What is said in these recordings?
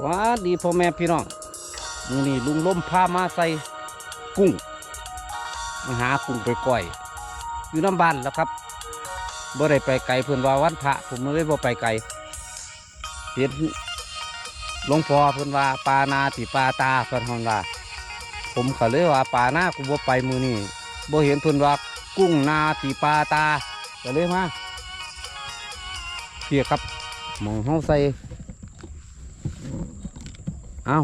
วัสดีพ่อแม่พี่น้องมือนี้ลุงล้มพามาใส่กุ้งมาหากุ้งไปก่อย อยู่น้ำบ้านแล้วครับบ่ได้ไปไกลเพิ่อนว่าวันพระผมเลยบ่ไปไกลเห็นหลวงพ่อเพิ่อนว่าปลานาติปลาตาเพิ่นฮอนว่า ผมก็เลยว่าปลาหน้ากูบ่ไปมือนี่บ่เห็นเพิ่อนว่ากุ้งนาติปลาตาก็เลยมาเพียครับมองเฮาใส่ อา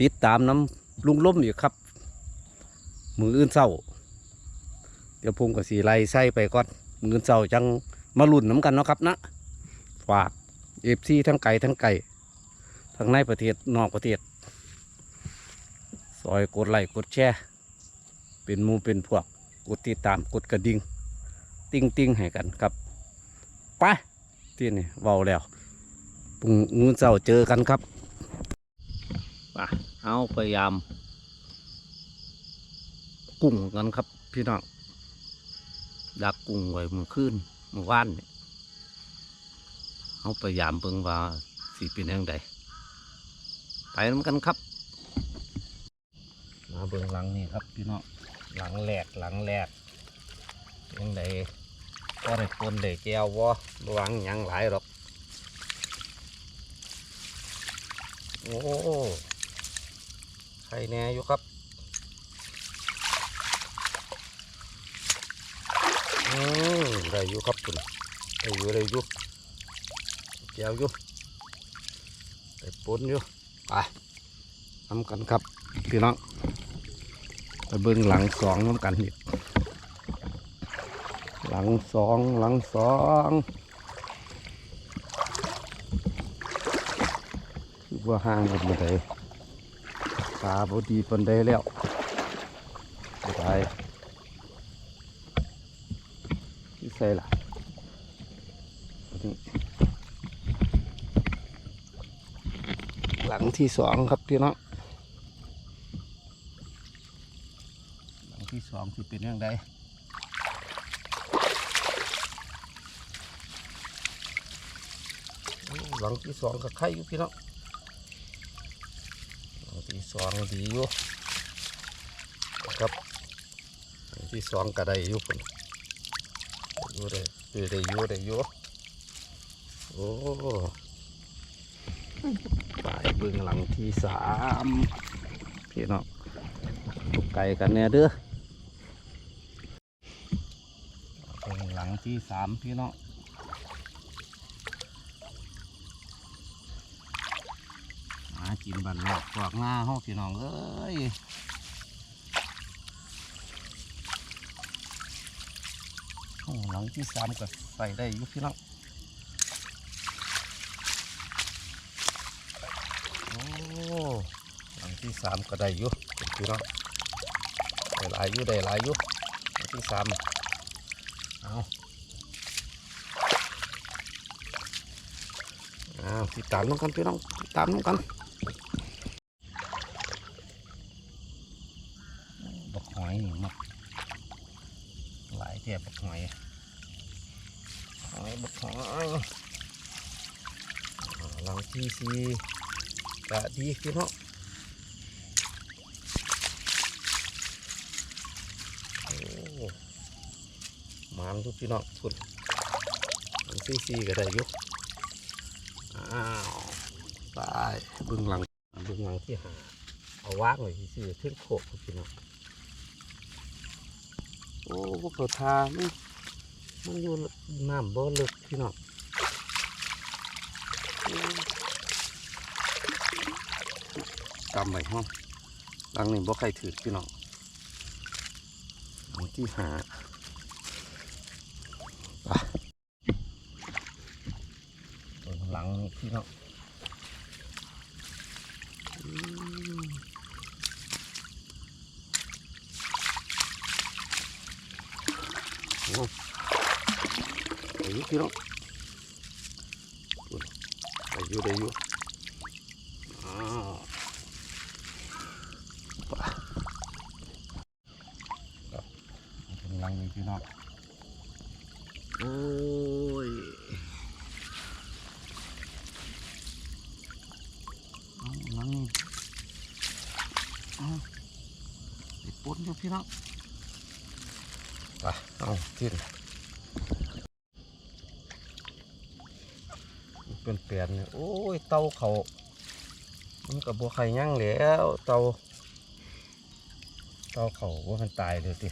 ติดตามน้ำลุงล้มอยู่ครับ มืออื่นเศร้า เดี๋ยวผมกับสีไล่ใส่ไปก่อนมืออื่นเศร้าจังมาลุ่นน้ำกันเนาะครับนะฝากเอฟซีทั้งไก่ทั้งไก่ทั้งในประเทศนอกประเทศซอยกดไลค์กดแชร์เป็นมูเป็นพวกกดติดตามกดกระดิ่งติ้งติ้งให้กันครับไปที่นี่เบาแล้วปุ่งมือเศร้าเจอกันครับ ไปเอาพยายาม กุ้งกันครับ พี่น้องดักกุ้งไว้เมื่อคืนเมื่อวานเนี่ยเอาพยายามเบิ่งว่าสีเป็นยังไงไปน้ำกันครับ มาเบิ่งหลังนี่ครับพี่น้องหลังแหลกหลังแหลกยังไงก็ได้คนได้แก้ววะระวังยังหลายหรอก โอ้ ใครแน่อยู่ครับอืมได้อยู่ครับคุณได้อยู่ได้อยู่แก้วอยู่ได้ปนอยู่ไปทำกันครับพี่น้องไปเบิ่งหลังสองน้ำกันอีกหลังสองหลังสองว่าห่างกันมาได้ ตาบดีปันได้แล้วบ่ตายที่ใส่ละนี่หลังที่สองครับพี่น้องหลังที่สองคือเป็นยังไงหลังที่สองกับไข่อยู่พี่น้องหลังที่ สองดีอยู่ครับที่สองก็ได้อยู่คนอยู่ได้อยู่ได้อยู่ได้อยู่โอ้ไปเบิ่งหลังที่สามพี่น้องตุกไก่กันเนี่ยเด้อเป็นหลังที่สามพี่น้องมา กินบันหลอกกวากหน้าห้องพี่น้องเอ้ยโอ้หลังที่สามก็ใส่ได้อยู่พี่น้องโอ้หลังที่สามก็ได้อยู่พี่น้องได้หลายยู่ได้หลายยู่อันที่สามเอาเอาติดตามน้องกันพี่น้องติดตามน้องกัน บักหอยนี่มักหลายแท่บักหอยหอยบักหอยหลังที่สีกะดีพี่น้องโอ้มานทุกพี่น้องสุดมันซีซีก็ได้ยุกอ้าว ตายเบึงหลังเบึงหลังที่หาเอาวางไว้ที่ซีขึ้นโขกครับพี่น้องโอ้พวกเขาทามันมันอยู่น้ำบ่ลึกพี่น้องอืมกำไว้ห้องหลังนี้บ่ใครถือพี่น้องหลังที่หาไปตรงหลังนี่พี่น้องอืมโอ้ได้อยู่พี่น้องอุ๊ยได้อยู่ได้อยู่อ้าวไปตรงหลังนี่พี่น้องโอ้ยนี่เอาไปปนอยู่พี่น้อง ไปเอาทิ้นเป็นเปลี่ยนเนี่ยโอ้ยเตาเขามันกับบัวไข่ย่างแล้วเตาเตาเขาว่ามันตายเลยติ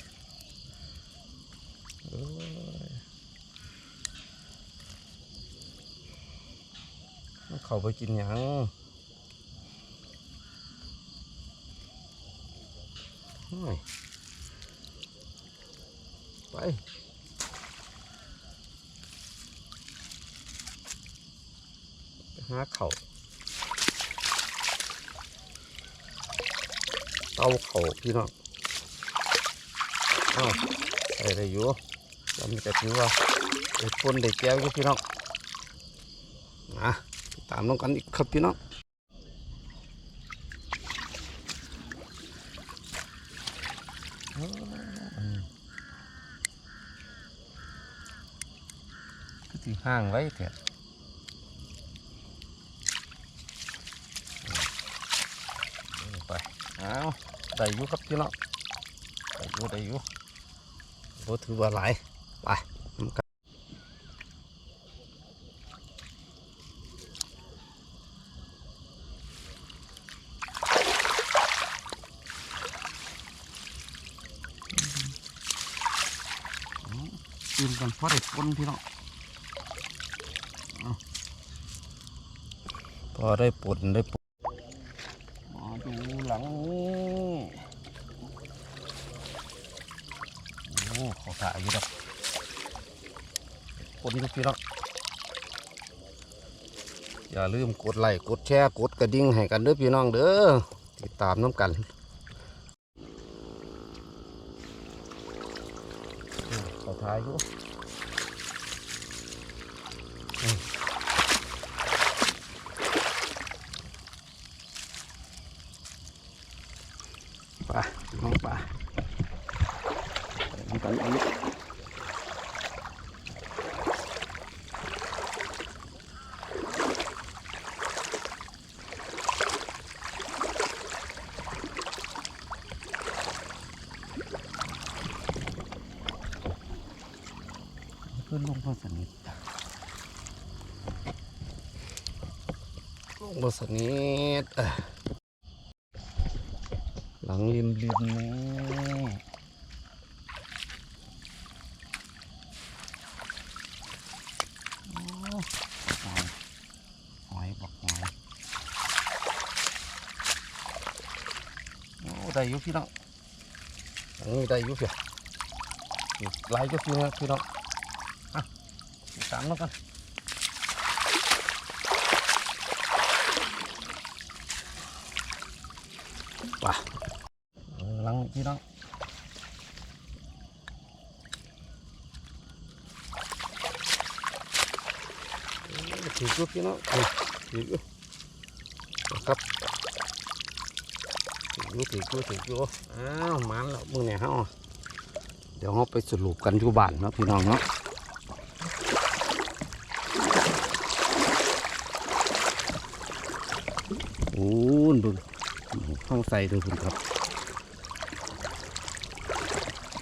มันเขาไปกินหยังอ้ย ไปหาเขาเตาเขาพี่น้องอ้าวใส่ได้อยู่แล้วมีแต่ถือว่าได้ปนได้แก้วอยู่พี่น้องนะตามน้องกันอีกครับพี่น้อง ก็ที่ห้างไว้เถอะไปเอาได้อยู่ครับพี่น้องได้อยู่ได้อยู่โอ้ถือว่าหลายไปทำกันตื่นกันเพราะได้ปนพี่น้องเอา พอได้ปนได้ปนมาดูหลังนี้โอ้ขอถ่ายอยู่ดอกคนทุกพี่น้องอย่าลืมกดไลค์กดแชร์กดกระดิ่งให้กันเด้อพี่น้องเด้อติดตามน้ำกันเขอถ่ายอยู่อืมไปน้องป่าไปน้ำกันอันนี้เพื่อนลงมาสนิท ลงมาสนิทเอ้ยหลังริมริมนี้หอยหอยบอกหอยโอ้ได้อยู่พี่น้องอันนี้ได้อยู่พียอีกหลายอยู่พี่น้องพี่น้องอะตามแล้วกัน ป่ะลังพี่น้องถือจุดพี่น้องถือถือจุดนะครับถือจุดถือจุดถือจุดอ้าวมันแล้วมือเนี่ยเฮาเดี๋ยวเราไปสรุปกันอยู่บ้านเนาะพี่น้องเนาะโอ้ดู ห้องใส่ดูคุณครับ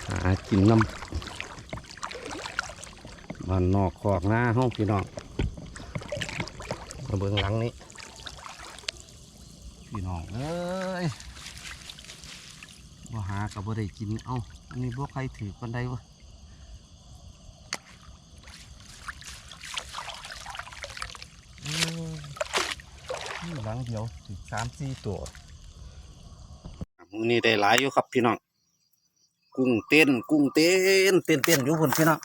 หากินน้ำมันนอกขอกหน้าห้องพี่น้องมาเบื้องหลังนี้ พี่น้องเอ้ยบ่หากับบ่ได้กิน เอ้าอันนี้บ่ใครถือกันได้วะนี่หลังเดียวถึงสามสี่ตัว มือนี้ได้หลายอยู่ครับพี่น้องกุ้งเต้น กุ้งเต้นเต้นเต้นอยู่พุ่นพี่น้อง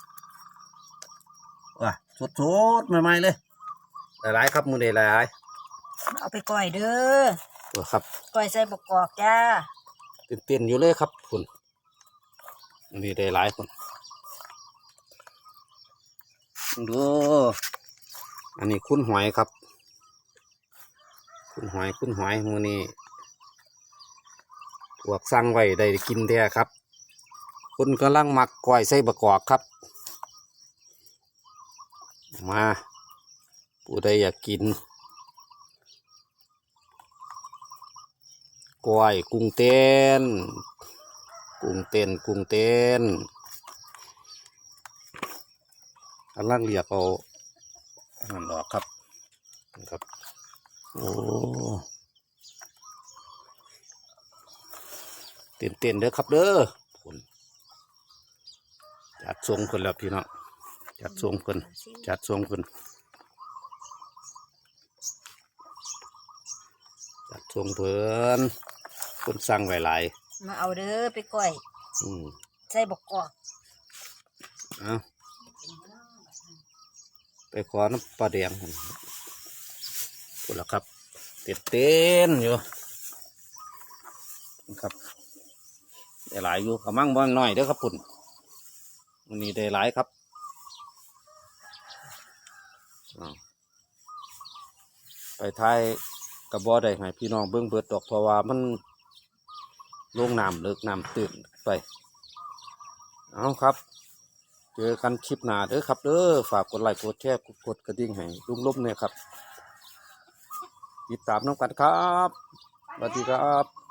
ว้าสดสดๆใหม่ๆเลยหลายๆครับมือนี้หลายเอาไปก่อยเด้อๆตัวครับก่อยใส่บกกอกจ้าเต้นเต้นๆอยู่เลยครับคุณมือนี้ได้หลายคนดูอันนี้คุณหอยครับ คุณหอยคุณหอยมือนี้ พวกสั่งไว้ได้กินแท้ครับคุณกำลังหมักก้อยใส่บะกอกครับ มาผู้ใดอยากกินกล้วยกุ้งเต้นกุ้งเต้นกุ้งเต้นกำลังเรียกเอาอันนั้นออกครับนะครับ โอ้ เต้นเต้นๆเด้อครับเด้อผลจัดทรงคนแล้วพี่น้องจัดทรงคนจัดทรงคนจัดทรงเพิ่นคนสั่งไว้หลายมาเอาเด้อไปก้อยอืมใส่บกกอกเอาไปขอน้ำปลาแดงพุ่นพูดแล้วครับเต้นเต้นๆอยู่ครับ ได้หลายอยู่กระมังบ้างหน่อยเด้อครับปุ่นวันนี้ได้หลายครับไปท้ายกระบอกได้ให้พี่น้องเบิ้องเบิดดอกเพราะว่ามันลงน้ำเลิกน้ำตื่นไป เอาครับ เจอกันคลิปหน้าเด้อครับเด้อฝากกดไลค์กดแชร์กดกดกระดิ่งให้ลุงลบเนี่ยครับ ติดตามน้องกันครับสวัสดีครับ